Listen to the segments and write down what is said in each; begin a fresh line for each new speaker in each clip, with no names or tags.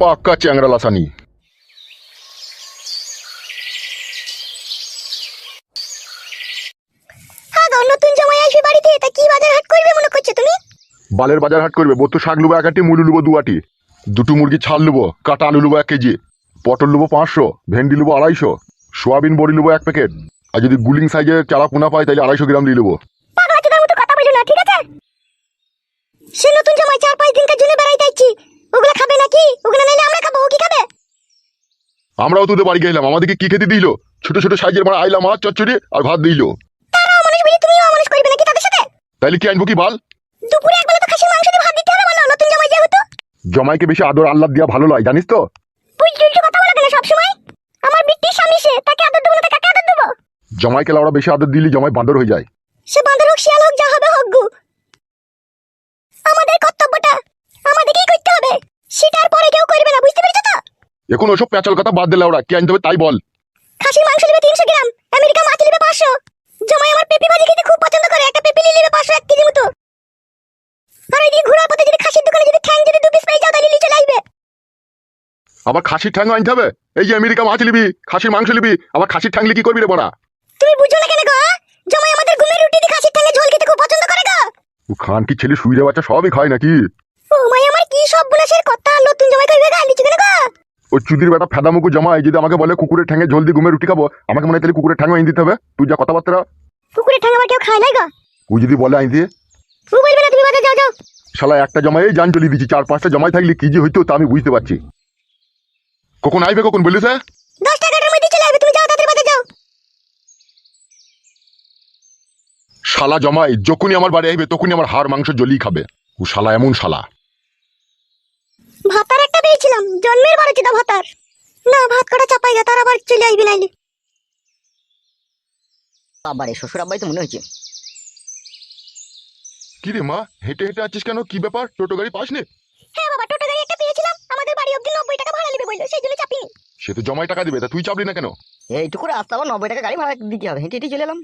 পাক্কা চ্যাংরা লাসানি।
হ্যাঁ নতুন জামাই আসবে বাড়িতে তা কি বাজার হাট করবে মনে করছ তুমি?
বালের বাজার হাট করবে শাক লুবো এক আটি মুলু লুবো দু আটি। দুটো মুরগি ছাল লুবো কাটা আলু লুবো এক কেজি পটল লুবো পাঁচশো ভেন্ডি লুবো আড়াইশো সোয়াবিন বড়ি লুবো এক প্যাকেট। আর যদি গুলিং সাইজের চারা পোনা পাই তাহলে আড়াইশো গ্রাম দিয়ে লুবো।
পাগলা চোদার মতো কথা বলো না ঠিক আছে? সে নতুন জামাই চার পাঁচ দিনকার জন্য বেড়াইতে যাচ্ছি ওগুলা খাবে নাকি? ওগুলা নাইলে আমরা খাব ও কি খাবে?
আমরাও তোদের বাড়ি গেলাম আমাদেরকে কি খেতে দিল? ছোট ছোট সাইজের মানে আইলা মাছ চচ্চড়ি আর ভাত দিল।
তারাও মানুষ বলে তুমিও মানুষ করবে নাকি তাদের সাথে?
তাইলে কি আনব কি বাল?
দুপুরে একবেলা তো খাসির মাংস দিয়ে ভাত দিতে হবে বলো নতুন জামাই যেহেতু।
জমাইকে বেশি আদর আল্লাহ দিয়া ভালো লয় জানিস তো?
উল্টো উল্টো কথা বলো কেন সবসময়। আমার বিটির স্বামী সে তাকে আদর দেবো না তাকে আদর দেবো?
জমাইকে লাউড়া বেশি আদর দিলি জমাই বাঁদর হয়ে যায়।
সে বাঁদর হোক শিয়াল হোক যা হবে হোক গু আমাদের কর্তব্যটা আমাদেরকেই করতে হবে সেটার পরে কেউ করবে না বুঝতে পেরেছ তো
এখন ওসব প্যাচাল কথা বাদ দিলে ওরা। কি আনতে হবে তাই বল।
খাসির মাংস নেবে তিনশো গ্রাম আমেরিকা মাছ নেবে পাঁচশো। জামাই আমার পেঁপে ভাজি খেতে খুব পছন্দ করে একটা পেঁপে নিয়ে নেবে পাঁচশো এক কেজি মতো। আর ওইদিকে ঘোরার পথে যদি খাসির দোকানে যদি ঠ্যাং যদি দু পিস পেয়ে যাও তাহলে নিয়ে চলে আসবে।
আবার খাসির ঠ্যাং আনতে হবে? এই যে আমেরিকা মাছ নিবি খাসির মাংস নিবি আবার খাসির ঠ্যাংলি কি করবি রে বড়া?
তুমি বুঝো না কেন গো? জামাই আমাদের ঘুমের রুটি দিয়ে খাসির ঠ্যাঙে ঝোল খেতে খুব পছন্দ করে গো।
ও খান কি ছেলে শুয়ে বাচ্চা সবই খায় নাকি?
ও মাই আমার কি সব বুলাসের কথা নতুন জামাই কইবে গা লিচু কেন গো?
ও চুদির বেটা ফেদামুকু জমাই যদি আমাকে বলে কুকুরের ঠ্যাঙে জলদি ঘুমে রুটি খাব আমাকে মনে হয় তাহলে কুকুরের ঠ্যাং আইন দিতে হবে। তুই যা কথাবার্তা।
পুকুরে ঠ্যাং আমার কেউ খায় গো?
ও যদি বলে আইন দিয়ে
ও বলবে না তুমি বাজার যাও যাও।
শালা একটা জমাই জান চলি দিচ্ছি চার পাঁচটা জমাই থাকলে কি যে হইতো তা আমি বুঝতে পারছি। কখন আইবে কখন বলিস হ্যাঁ?
দশ টাকাটার মধ্যে চলে আসবে তুমি যাও তাদের বাজার যাও।
শালা জমাই যখনই আমার বাড়ি আইবে তখনই আমার হাড় মাংস জলি খাবে। ও শালা এমন শালা।
ভাতার একটা পেয়েছিলাম। জন্মের বড় চিতা ভাতার। না ভাত কটা চাপাই গা তার আবার চলে আসবি নাইলে।
বাবারে শ্বশুর আব্বাই তো মনে হয়েছে।
কি রে মা হেঁটে হেঁটে আছিস কেন? কি ব্যাপার? টোটো গাড়ি পাস নে?
হ্যাঁ বাবা টোটো গাড়ি একটা পেয়েছিলাম। আমাদের বাড়ি অব্দি নব্বই টাকা ভাড়া নেবে বলল সেই জন্য চাপিনি।
সে তো জমাই টাকা দিবে তা তুই চাপলি না কেন?
এইটুকু রাস্তা আবার নব্বই টাকা গাড়ি ভাড়া দিতে হবে। হেঁটে হেঁটে চলে এলাম।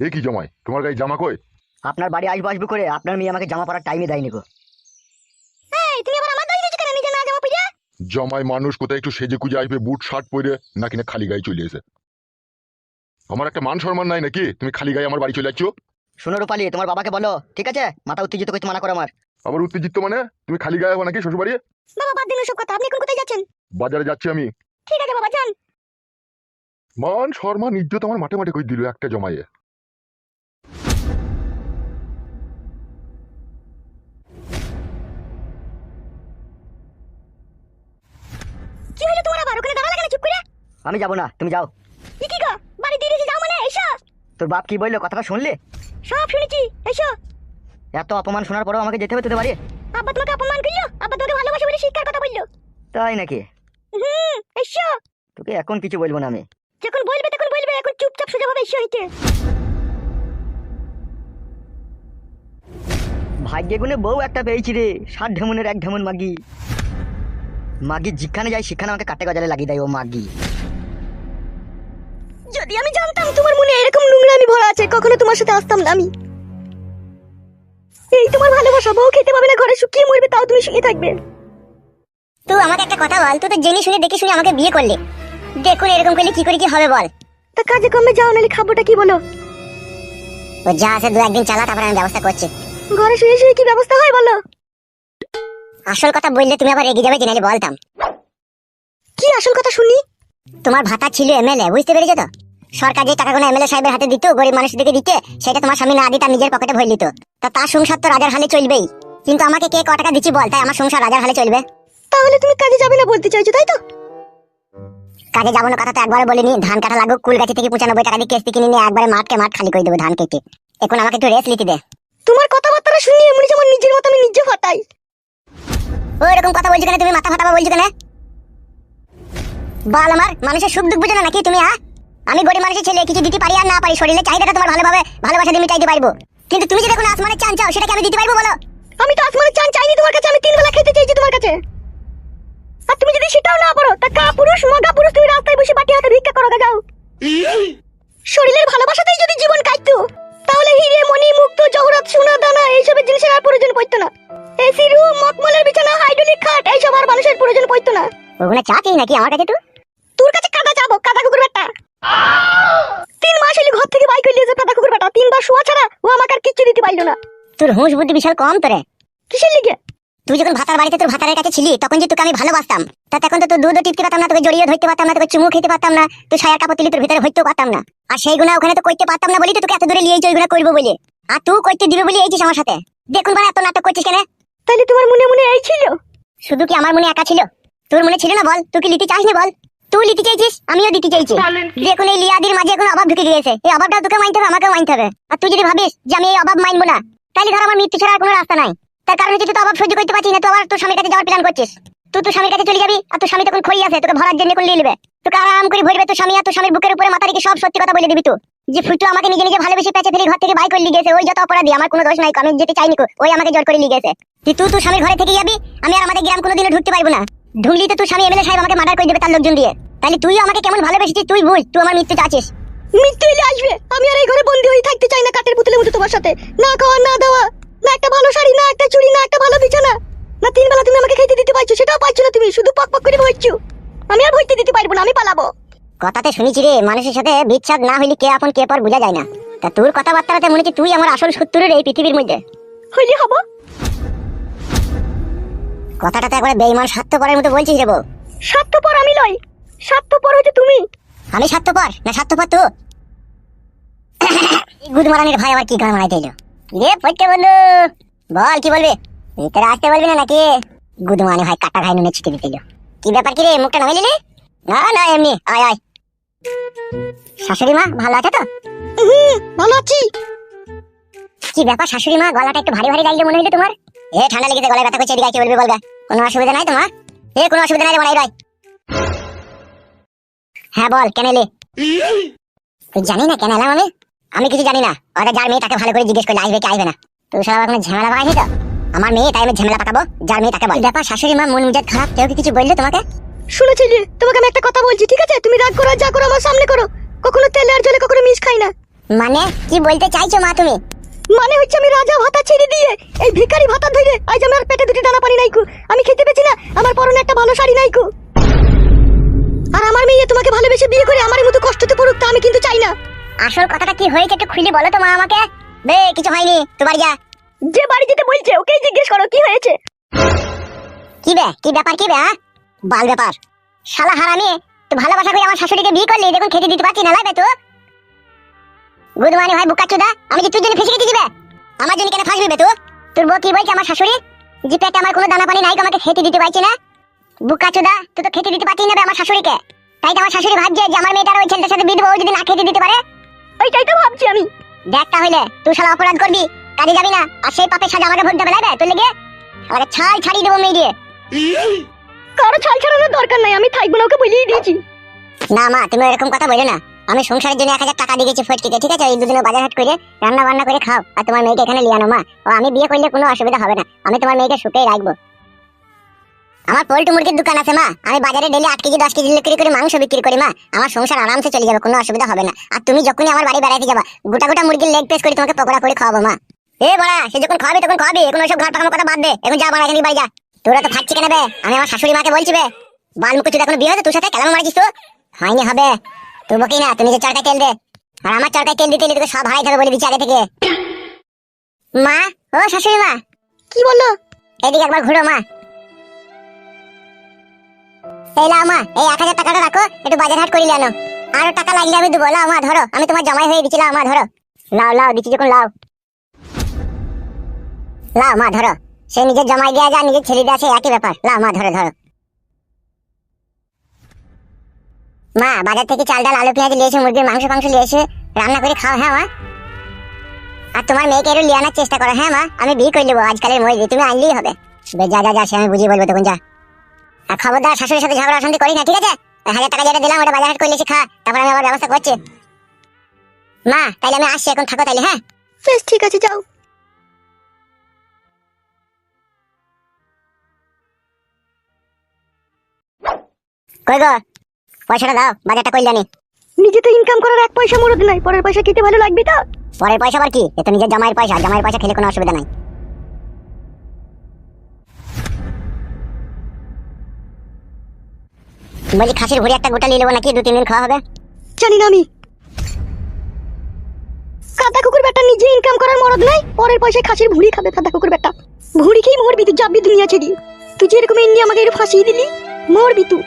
এ কি জমাই? তোমার গাড়ি জামা কই?
আপনার বাড়ি আসব আসব করে আপনার মেয়ে আমাকে জামা পরার টাইমে দেয়নি গো
এই তুমি আবার আমার দোষ দিচ্ছ কেন নিজে না যাব
জমাই মানুষ কোথায় একটু সেজে কুজে আসবে বুট শার্ট পরে নাকি না খালি গায়ে চলে এসে? আমার একটা মান সম্মান নাই নাকি? তুমি খালি গায়ে আমার বাড়ি চলে যাচ্ছ?
শুনো রূপালি তোমার বাবাকে বলো ঠিক আছে? মাথা উত্তেজিত করতে মানা করো আমার।
আবার উত্তেজিত মানে? তুমি খালি গায়ে হব নাকি শ্বশুর বাড়ি
বাবা বাদ দিন সব কথা আপনি এখন কোথায় যাচ্ছেন?
বাজারে যাচ্ছি আমি।
ঠিক আছে বাবা যান।
মান সম্মান ইজ্জত আমার মাঠে মাঠে কই দিল একটা জমাইয়ে।
আমি যাব না তুমি যাও।
কি কি গো বাড়ি দিয়ে রেখে যাও মানে এসো।
তোর বাপ কি বলল কথাটা শুনলে?
সব শুনেছি এসো।
এত অপমান শোনার পরেও আমাকে যেতে হবে তোদের বাড়ি
আব্বা তোমাকে অপমান করল? আব্বা তোমাকে ভালোবাসে বলে শিক্ষার কথা বলল।
তাই নাকি?
হুম এসো।
তোকে এখন কিছু বলব না আমি।
যখন বলবে তখন বলবে এখন চুপচাপ সোজা ভাবে এসো হইতে
ভাগ্যে গুনে বউ একটা পেয়েছি রে সাত ঢেমনের এক ঢেমন মাগি। মাগি যেখানে যাই সেখানে আমাকে কাটে গজালে লাগিয়ে দেয় ও মাগি।
যদি আমি জানতাম তোমার মনে এরকম নোংরামি ভরা আছে কখনো তোমার সাথে আসতাম না আমি। এই তোমার ভালোবাসা বউ খেতে পাবে না ঘরে শুকিয়ে মরবে তাও তুমি শুয়ে থাকবে।
তুই আমাকে একটা কথা বল তুই তো জেনে শুনে দেখে শুনে আমাকে বিয়ে করলি। দেখুন এরকম করলে কি করে কি হবে বল।
তা কাজে কমে যাও নাহলে খাবোটা কি বলো?
ও যা আছে দু একদিন চালা তারপর আমি ব্যবস্থা করছি।
ঘরে শুয়ে শুয়ে কি ব্যবস্থা হয় বলো?
আসল কথা বললে তুমি আবার এগিয়ে যাবে জেনালি বলতাম।
কি আসল কথা শুনি?
তোমার ভাতা ছিল এমএলএ বুঝতে পেরেছ তো? সরকার যে টাকাগুলো এমএলএ সাহেবের হাতে দিত গরিব মানুষদেরকে দিতে সেটা তোমার স্বামী না দিয়ে তার নিজের পকেটে ভরে দিত তা তার সংসার তো রাজার হালে চলবেই। কিন্তু আমাকে কে ক টাকা দিচ্ছি বল তাই আমার সংসার রাজার হালে চলবে।
তাহলে তুমি কাজে যাবে না বলতে চাইছো তাই তো?
কাজে যাব না কথা তো একবার বলিনি ধান কাটা লাগুক কুল গাছি থেকে পঁচানব্বই টাকা দিয়ে কেস্তি কিনে নিয়ে একবারে মাঠকে মাঠ খালি করে দেবো ধান কেটে। এখন আমাকে একটু রেস্ট নিতে দে।
তোমার কথাবার্তা শুনি এমনি যেমন নিজের মতো আমি নিজে ফাটাই
ও এরকম কথা বলছো কেন? তুমি মাথা ফাটাবা বলছো কেন বল আমার মানুষের সুখ দুঃখ বুঝো না নাকি তুমি হ্যাঁ আমি গরিব মানুষের ছেলে কিছু দিতে পারি আর না পারি শরীরে চাহিদাটা তোমার ভালোভাবে ভালোবাসা দিয়ে মিটাইতে পারব। কিন্তু তুমি যদি কোনো আসমানের চান চাও সেটাকে আমি দিতে পারব বলো?
আমি তো আসমানের চান চাইনি তোমার কাছে আমি তিন বেলা খেতে চাইছি তোমার কাছে। আর তুমি যদি সেটাও না পারো তা কা পুরুষ মগা পুরুষ তুমি রাস্তায় বসে বাটি হাতে ভিক্ষা করো যাও শরীরের ভালোবাসাতেই যদি জীবন কাটতো তাহলে হিরে মণি মুক্ত জহরত সোনা দানা এইসবের জিনিসের আর প্রয়োজন পড়তো না। এসি রুম মকমলের বিছানা হাইড্রোলিক খাট এইসব আর মানুষের না।
ওখানে চা নাকি আমার কাছে তুই
তোর কাছে কাদা যাব কাদা কুকুর বেটা তিন মাস হইলে ঘর থেকে বাইক হইলে কাদা কুকুর বেটা তিনবার শোয়া ছাড়া ও আমাকে পারল না।
তোর হুঁশ বুদ্ধি বিশাল কম তোরে।
কিসের লিগে?
তুই যখন ভাতার বাড়িতে তোর ভাতারের কাছে ছিলি তখন যে তোকে আমি ভালোবাসতাম তা তখন তো তোর দুধও টিপতে পারতাম না তোকে জড়িয়ে ধরতে পারতাম না তোকে চুমু খেতে পারতাম না তুই সায়ার কাপড় তুলি তোর ভিতরে হইতেও পারতাম না। আর সেইগুলো ওখানে তো করতে পারতাম না বলি তো তোকে এত দূরে নিয়ে ওইগুলো করব বলে। আর তুই করতে দিবে বলে এইছিস আমার সাথে। দেখুন এত নাটক করছিস কেন?
তাইলে তোমার মনে মনে এই ছিল?
শুধু কি আমার মনে একা ছিল? তোর মনে ছিল না বল? তুই কি লিতে চাস না বল? তুই লিতে চাইছিস? আমিও দিতে চাইছি। দেখুন এই লিয়াদির মাঝে এখন অভাব ঢুকে গিয়েছে। এই অভাবটা তোকে মানতে হবে আমাকেও মানতে হবে। আর তুই যদি ভাবিস যে আমি এই অভাব মানবো না তাহলে ধর আমার মৃত্যু ছাড়া কোনো রাস্তা নাই। তার কারণ হচ্ছে তুই তো অভাব সহ্য করতে পারছিস না তুই আবার তোর স্বামীর কাছে যাওয়ার প্ল্যান করছিস। তুই তোর স্বামীর কাছে চলে যাবি আর তোর স্বামী তখন খই আছে তোকে ভরার জন্য কোন নিয়ে নেবে? তোকে আরাম করে ভরবে তোর স্বামী আর তোর স্বামীর বুকের উপরে মাথা রেখে সব সত্যি কথা বলে দিবি তুই। যে ফুটু আমাকে নিজে নিজে ভালোবেসে পেঁচে ফেলে ঘর থেকে বাই করে লিগেছে ওই যত অপরাধী আমার কোনো দোষ নাই আমি যেতে চাইনি ওই আমাকে জোর করে লিগেছে তুই তুই তোর স্বামীর ঘরে থেকে যাবি আমি আর আমাদের গ্রাম কোনোদিনও ঢুকতে পারব না। ঢুকলি তো তোর স্বামী এমএলএ সাহেব আমাকে মার্ডার করে দেবে তার লোকজন দিয়ে। তাহলে তুই আমাকে কেমন ভালোবেসেছিস? তুই বুঝ তুই আমার মৃত্যু চাচ্ছিস
মৃত্যু এলে আসবে। আমি আর এই ঘরে বন্দি হয়ে থাকতে চাই না কাঠের পুতুলের মতো তোমার সাথে। না খাওয়া না দেওয়া না একটা ভালো শাড়ি না একটা চুড়ি না একটা ভালো বিছানা। না তিন বেলা তুমি আমাকে খেতে দিতে পারছ সেটাও পাচ্ছ না তুমি। শুধু পক পক করে বইছো আমি আর বইতে দিতে পারব না আমি পালাবো।
কথাতে শুনেছি রে মানুষের সাথে বিচ্ছাদ না হইলে কে আপন কে পর বোঝা যায় না। তা তোর কথাবার্তাতে মনে হচ্ছে তুই আমার আসল শত্রুর এই পৃথিবীর মধ্যে।
হইলে হব?
কথাটা তো একবারে বেইমান স্বার্থপরের মতো বলছিস রে বউ।
স্বার্থপর আমি লই স্বার্থপর হইতে তুমি।
আমি স্বার্থপর না স্বার্থপর তো? গুদ মারানির ভাই আবার কি গান মারাইতে এলো? রে পড়তে বন্ধু বল কি বলবি? ভিতরে আসতে বলবি না নাকি? গুদ মানে ভাই কাটা ভাই নুনে ছিটে দিতে এলো। কি ব্যাপার কি রে মুখটা নামাই নিলি না না এমনি আয় আয়। শাশুড়ি মা ভালো আছে তো?
হুম ভালো আছি।
কি ব্যাপার শাশুড়ি মা গলাটা একটু ভারী ভারী লাগলে মনে হইল তোমার? এ ঠান্ডা লেগেছে গলায় ব্যথা করছে এদিকে কি বলবি বলগা কোনো অসুবিধা নাই তোমার? এ কোনো অসুবিধা নাই রে বড়াই রাই হ্যাঁ বল কেন এলি? তুই জানি না কেন এলাম আমি? আমি কিছু জানি না। ওরা যার মেয়ে তাকে ভালো করে জিজ্ঞেস করলে আসবে কি আসবে না। তুই সব এখন ঝামেলা পাইনি তো? আমার মেয়ে তাই আমি ঝামেলা পাকাবো যার মেয়ে তাকে বল। ব্যাপার শাশুড়ি মা মন মেজাজ খারাপ কেউ কি কিছু বললে তোমাকে?
শুনেছি যে তোমাকে আমি একটা কথা বলছি ঠিক আছে? তুমি রাগ করো যা করো আমার সামনে করো। কখনো তেলে আর জলে কখনো মিশ খাই না।
মানে কি বলতে চাইছো মা তুমি?
মানে হচ্ছে আমি রাজা ভাতা ছেড়ে দিয়ে এই ভিখারি ভাতা ধরে আজ আমার পেটে দুটি দানা পানি নাইকু আমি খেতে পেছি না আমার পরনে একটা ভালো শাড়ি নাইকু আর আমার মেয়ে তোমাকে ভালোবেসে বিয়ে করে আমার মতো কষ্টতে পড়ুক তা আমি কিন্তু চাই না।
আসল কথাটা কি হয়েছে একটু খুলে বলো তো মা আমাকে। বে কিছু হয়নি তুই বাড়ি যা।
যে বাড়ি যেতে বলছে ওকেই জিজ্ঞেস করো কি হয়েছে?
কি বে কি ব্যাপার কি বে বাল ব্যাপার। শালা হারামি তুই ভালোবাসা করে আমার শাশুড়িকে বিয়ে করলি দেখুন খেতে দিতে পারছি না লাগবে তো। গুড মর্নিং ভাই বুকা চুদা আমি কি তোর জন্য ফেসে দিবে আমার জন্য কেন ফাঁসবি তুই তোর বউ কি বলছে আমার শাশুড়ি? যে পেটে আমার কোনো দানা পানি নাই আমাকে খেতে দিতে পারছি না। বুকা চুদা তুই তো খেতে দিতে পারছিস না আমার শাশুড়িকে। তাই তো আমার শাশুড়ি ভাবছে যে আমার মেয়েটার ওই ছেলেটার সাথে বিয়ে দেবো, যদি না খেতে দিতে পারে।
ওইটাই তো ভাবছি আমি।
দেখ তাহলে তুই শালা অপরাধ করবি কাজে যাবি না আর সেই পাপের সাজা আমাকে ভুগতে হবে লাগবে তোর লেগে? আমাকে ছাল ছাড়িয়ে দেবো মেয়ে দিয়ে।
কারও ছাল ছাড়ানোর দরকার নাই আমি থাকব না ওকে বলিয়ে দিয়েছি।
না মা তুমি এরকম কথা বলো না। আমি সংসারের জন্য এক হাজার টাকা দিয়ে গেছি ফটকিতে ঠিক আছে? এই দুদিনে বাজার হাট করে রান্না বান্না করে খাও, আর তোমার মেয়েকে এখানে লিয়ে মা। ও, আমি বিয়ে করলে কোনো অসুবিধা হবে না। আমি তোমার মেয়েকে সুখেই রাখব। আমার পোল্ট্রি মুরগির দোকান আছে, মা। আমি বাজারে ডেলি আট কেজি, দশ কেজি বিক্রি করে মাংস বিক্রি করি, মা। আমার সংসার আরামসে চলে যাবে, কোনো অসুবিধা হবে না। আর তুমি যখনই আমার বাড়ি বেড়াতে যাবা, গোটা গোটা মুরগির লেগ পিস করে তোমাকে পকোড়া করে খাওয়াবো, মা। এ বড়া, সে যখন খাওয়াবি তখন খাওয়াবি। এখন ওইসব ঘর পাকানোর কথা বাদ দে। এখন যা বাড়া, এখানে বাড়ি যা। তোরা তো থাকছি কেন বে? আমি আমার শাশুড়ি মাকে বলছি বে। বাল মুখ তুই এখন বিয়ে হয়েছে, তোর সাথে কেলাম মারছিস তো? হয়নি হবে। তুই বকি না? তুই নিজের চরকায় তেল দে। আর আমার চরকায় তেল দিতে তোকে সব হারাই যাবে বলে দিচ্ছি আগে থেকে। মা ও শাশুড়ি মা।
কি বলল?
এদিকে একবার ঘুরো মা। এই লাও মা এই এক হাজার টাকাটা রাখো একটু বাজার হাট করিলে আনো। আরও টাকা লাগলে আমি দেবো। লাও মা ধরো। আমি তোমার জামাই হয়ে দিচ্ছি লাও মা ধরো। লাও লাও দিচ্ছি যখন লাও। লাও মা ধরো। সে নিজের জামাই দেওয়া যা নিজের ছেলে দেওয়া সে একই ব্যাপার। লাও মা ধরো ধরো। মা বাজার থেকে চাল ডাল আলু পেঁয়াজ নিয়েছে মুরগির মাংস ফাংস নিয়েছে রান্না করে খাও হ্যাঁ মা। আর তোমার মেয়েকে একটু লিয়ে আনার চেষ্টা করো হ্যাঁ মা আমি বিয়ে করে নেব আজকালের মহিলা তুমি আনলেই হবে। বে, যা যা যা সে আমি বুঝিয়ে বলব তখন যা। আর খবরদার শাশুড়ির সাথে ঝগড়া অশান্তি করি না ঠিক আছে? হাজার টাকা যেটা দিলাম ওটা বাজার হাট করে এসে খা তারপর আমি আবার ব্যবস্থা করছি। মা তাইলে আমি আসছি এখন থাকো তাইলে হ্যাঁ?
বেশ ঠিক আছে যাও।
কই গো? পয়সাটা দাও বাজারটা করলে নি।
নিজে তো ইনকাম করার এক পয়সা মরদ নাই পরের পয়সা খেতে ভালো লাগবে তো?
পরের পয়সা আবার কি? এ তো নিজের জামাইয়ের পয়সা জামাইয়ের পয়সা খেলে কোনো অসুবিধা নাই। বলছি খাসির ভুড়ি একটা গোটা নিয়ে নেব নাকি? দু তিন দিন খাওয়া হবে।
জানি না আমি। কাদা কুকুর বেটা নিজে ইনকাম করার মরদ নাই পরের পয়সায় খাসির ভুড়ি খাবে কাদা কুকুর বেটা। ভুড়ি খেয়ে মরবি তুই যাবি দুনিয়া ছেড়ে। তুই যেরকম এমনি আমাকে একটু ফাঁসিয়ে দিলি মরবি তুই।